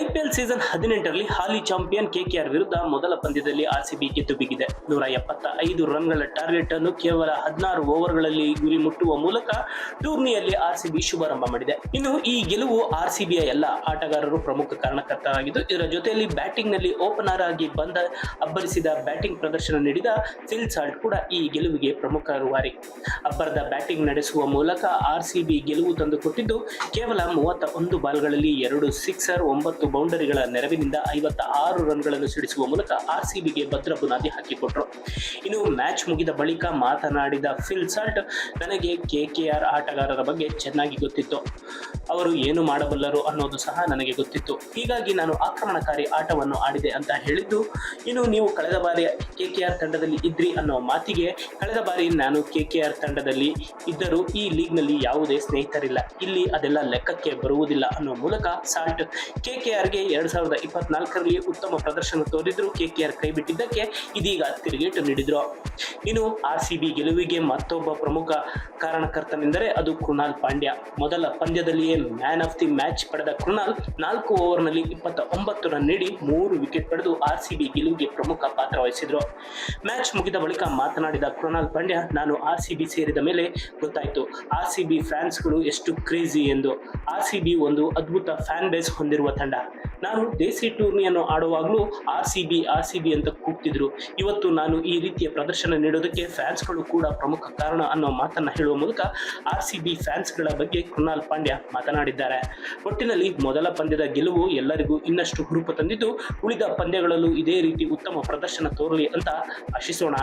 IPL season ಹದಿನೆಂಟರಲ್ಲಿ ಹಾಲಿ champion KKR ವಿರುದ್ಧ ಮೊದಲ ಪಂದ್ಯದಲ್ಲಿ ಆರ್ಸಿಬಿ ಗೆದ್ದು ಬಿಗಿದೆ. ನೂರ ಎಪ್ಪತ್ತ ಐದು ರನ್ಗಳ ಟಾರ್ಗೆಟ್ ಅನ್ನು ಕೇವಲ ಹದಿನಾರು ಓವರ್ಗಳಲ್ಲಿ ಗುರಿ ಮುಟ್ಟುವ ಮೂಲಕ ಟೂರ್ನಿಯಲ್ಲಿ ಆರ್ಸಿಬಿ ಶುಭಾರಂಭ ಮಾಡಿದೆ. ಇನ್ನು ಈ ಗೆಲುವು ಆರ್ಸಿಬಿಯ ಎಲ್ಲ ಆಟಗಾರರು ಪ್ರಮುಖ ಕಾರಣಕರ್ತರಾಗಿದ್ದು, ಇದರ ಜೊತೆಯಲ್ಲಿ ಬ್ಯಾಟಿಂಗ್ನಲ್ಲಿ ಓಪನರ್ ಆಗಿ ಬಂದ, ಅಬ್ಬರಿಸಿದ ಬ್ಯಾಟಿಂಗ್ ಪ್ರದರ್ಶನ ನೀಡಿದ ಫಿಲ್ ಸಾಲ್ಟ್ ಕೂಡ ಈ ಗೆಲುವಿಗೆ ಪ್ರಮುಖ ರೂವಾರಿ. ಅಬ್ಬರದ ಬ್ಯಾಟಿಂಗ್ ನಡೆಸುವ ಮೂಲಕ ಆರ್ಸಿಬಿ ಗೆಲುವು ತಂದುಕೊಟ್ಟಿದ್ದು, ಕೇವಲ ಮೂವತ್ತ ಒಂದು ಬಾಲ್ಗಳಲ್ಲಿ ಎರಡು ಸಿಕ್ಸರ್, ಒಂಬತ್ತು ಬೌಂಡರಿಗಳ ನೆರವಿನಿಂದ ಐವತ್ತ ಆರು ರನ್ಗಳನ್ನು ಸಿಡಿಸುವ ಮೂಲಕ ಆರ್ಸಿಬಿಗೆ ಭದ್ರ ಬುನಾದಿ ಹಾಕಿಕೊಟ್ರು. ಇನ್ನು ಮ್ಯಾಚ್ ಮುಗಿದ ಬಳಿಕ ಮಾತನಾಡಿದ ಫಿಲ್ ಸಾಲ್ಟ್, ನನಗೆ ಕೆಕೆಆರ್ ಆಟಗಾರರ ಬಗ್ಗೆ ಚೆನ್ನಾಗಿ ಗೊತ್ತಿತ್ತು. ಅವರು ಏನು ಮಾಡಬಲ್ಲರು ಅನ್ನೋದು ಸಹ ನನಗೆ ಗೊತ್ತಿತ್ತು. ಹೀಗಾಗಿ ನಾನು ಆಕ್ರಮಣಕಾರಿ ಆಟವನ್ನು ಆಡಿದೆ ಅಂತ ಹೇಳಿದ್ದು, ಇನ್ನು ನೀವು ಕಳೆದ ಬಾರಿ ಕೆಕೆಆರ್ ತಂಡದಲ್ಲಿ ಇದ್ರಿ ಅನ್ನೋ ಮಾತಿಗೆ ಕಳೆದ ಬಾರಿ ನಾನು ಕೆಕೆಆರ್ ತಂಡದಲ್ಲಿ ಇದ್ದರೂ ಈ ಲೀಗ್ನಲ್ಲಿ ಯಾವುದೇ ಸ್ನೇಹಿತರಿಲ್ಲ. ಇಲ್ಲಿ ಅದೆಲ್ಲ ಲೆಕ್ಕಕ್ಕೆ ಬರುವುದಿಲ್ಲ ಅನ್ನೋ ಮೂಲಕ ಸಾಲ್ಟ್ ಕೆಕೆಆರ್ಗೆ ಎರಡ್ ಸಾವಿರದ ಇಪ್ಪತ್ನಾಲ್ಕರಲ್ಲಿ ಉತ್ತಮ ಪ್ರದರ್ಶನ ತೋರಿದ್ರು. ಕೆಕೆಆರ್ ಕೈ ಬಿಟ್ಟಿದ್ದಕ್ಕೆ ಇದೀಗ ತಿರುಗೇಟು ನೀಡಿದ್ರು. ಇನ್ನು ಆರ್ ಸಿಬಿ ಗೆಲುವಿಗೆ ಮತ್ತೊಬ್ಬ ಪ್ರಮುಖ ಕಾರಣಕರ್ತನೆಂದರೆ ಅದು ಕೃಣಾಲ್ ಪಾಂಡ್ಯ. ಮೊದಲ ಪಂದ್ಯದಲ್ಲಿಯೇ ಮ್ಯಾನ್ ಆಫ್ ದಿ ಮ್ಯಾಚ್ ಪಡೆದ ಕೃಣಾಲ್ ನಾಲ್ಕು ಓವರ್ನಲ್ಲಿ ಇಪ್ಪತ್ತ ಒಂಬತ್ತು ರನ್ ನೀಡಿ ಮೂರು ವಿಕೆಟ್ ಪಡೆದು ಆರ್ ಸಿಬಿ ಗೆಲುವಿಗೆ ಪ್ರಮುಖ ಪಾತ್ರ ವಹಿಸಿದ್ರು. ಮ್ಯಾಚ್ ಮುಗಿದ ಬಳಿಕ ಮಾತನಾಡಿದ ಕೃಣಾಲ್ ಪಾಂಡ್ಯ, ನಾನು ಆರ್ ಸಿಬಿ ಸೇರಿದ ಮೇಲೆ ಗೊತ್ತಾಯಿತು. ಆರ್ ಸಿಬಿ ಫ್ಯಾನ್ಸ್ಗಳು ಎಷ್ಟು ಕ್ರೇಜಿ ಎಂದು. ಆರ್ ಸಿಬಿ ಒಂದು ಅದ್ಭುತ ಫ್ಯಾನ್ ಬೇಸ್ ಹೊಂದಿರುವ ತಂಡ. ನಾನು ದೇಸಿ ಟೂರ್ನಿಯನ್ನು ಆಡುವಾಗಲೂ R C B, R C B ಅಂತ ಕೂಗ್ತಿದ್ರು. ಇವತ್ತು ನಾನು ಈ ರೀತಿಯ ಪ್ರದರ್ಶನ ನೀಡೋದಕ್ಕೆ ಫ್ಯಾನ್ಸ್ಗಳು ಕೂಡ ಪ್ರಮುಖ ಕಾರಣ ಅನ್ನೋ ಮಾತನ್ನು ಹೇಳುವ ಮೂಲಕ ಆರ್ ಸಿ ಬಿ ಫ್ಯಾನ್ಸ್ಗಳ ಬಗ್ಗೆ ಕೃಣಾಲ್ ಪಾಂಡ್ಯ ಮಾತನಾಡಿದ್ದಾರೆ. ಒಟ್ಟಿನಲ್ಲಿ ಮೊದಲ ಪಂದ್ಯದ ಗೆಲುವು ಎಲ್ಲರಿಗೂ ಇನ್ನಷ್ಟು ಹುರುಪು ತಂದಿದ್ದು, ಉಳಿದ ಪಂದ್ಯಗಳಲ್ಲೂ ಇದೇ ರೀತಿ ಉತ್ತಮ ಪ್ರದರ್ಶನ ತೋರಲಿ ಅಂತ ಆಶಿಸೋಣ.